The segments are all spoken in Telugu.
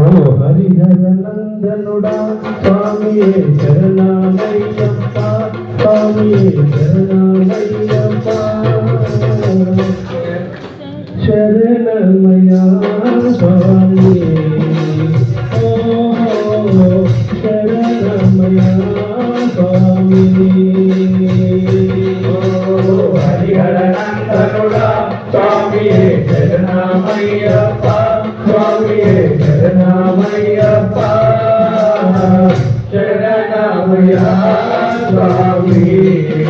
ఓ హరిహర నందనుడా స్వామియే శరణమయ్యప్ప స్వామియే శరణమయ్యప్ప శరణమయ్యా స్వామి ఓ శరణమయ్యా స్వామి హరిహర నందనుడా స్వామియే శరణమయ్యప్ప స్వామి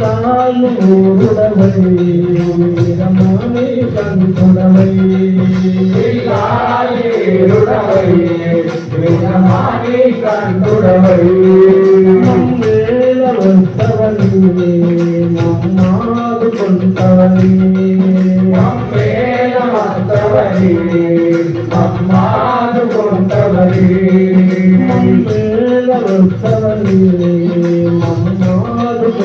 தாயும் ஊருடவை வீரமானே தன் புடவை தாயுடவை வீரமானே தன் புடவை வேலவந்தவனே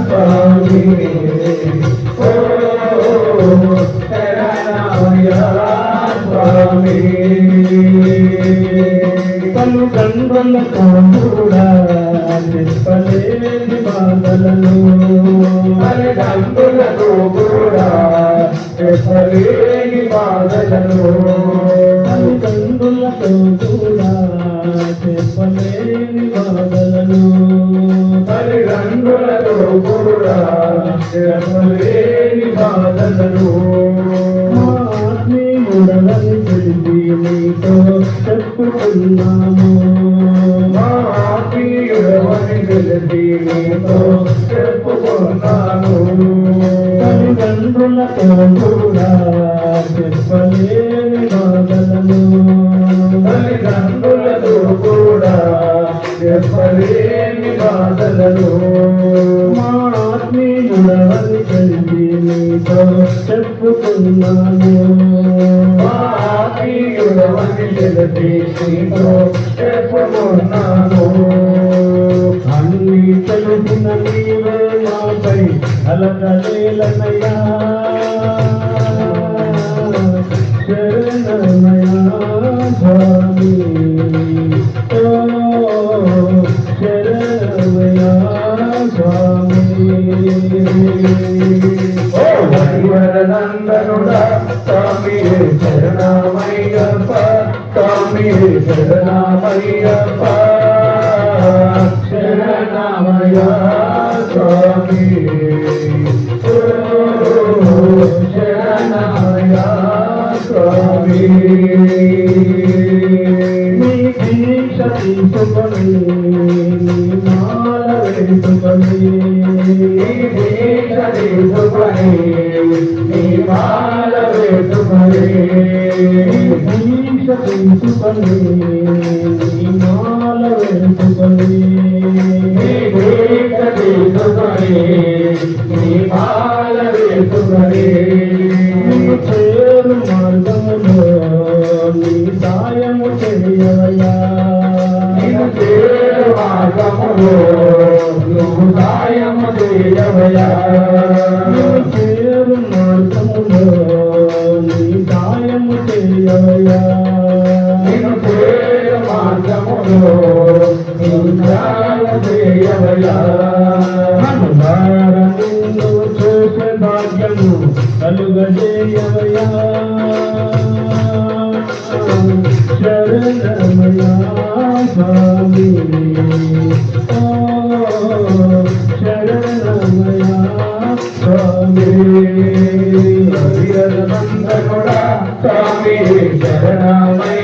స్వామి ఓ శరణమయ్య స్వామి పలు కండ్రులతో కూడా చెప్పలేని బాధలను తల్లిదండ్రులకు కూడా బాధలను తల్లిదండ్రులతో కూడా చెప్పలేని బాధలను మా ఆత్మీయుడలని తెలిసి నీతో చెప్పుకున్నాము ఆత్మీయుడవని తెలిసి నీతో చెప్పుకున్నాను తల్లిదండ్రులతో కూడా చెప్పలేని బాధలను తల్లిదండ్రులతో కూడా చెప్పలేని తండ్రి నీతో చెప్పుకున్నాను మా ఆత్మీయుడవని తెలిసి చెప్పుకున్నాను అన్ని తెలిసిన నీవే నాపై అలకలేలనయ్యా స్వామి. శరణమయ్యప్ప శరణమయ్య స్వామి ఓ స్వామి నీ దీక్ష తీసుకొని మాల వేసుకొని నీ దీక్ష తీసుకొని నీ మాల తీసుకొని మాల వేసుకొని తీసుకొని మాల వేసుకొని చేరు మార్గములో నీ సాయము చేరు మార్గములో నువ్వు సాయము చేయవయా శరణమయా స్వామి హరి శరణమయా స్వామి హరిహరనందనుడా స్వామి శరణమయ్యప్ప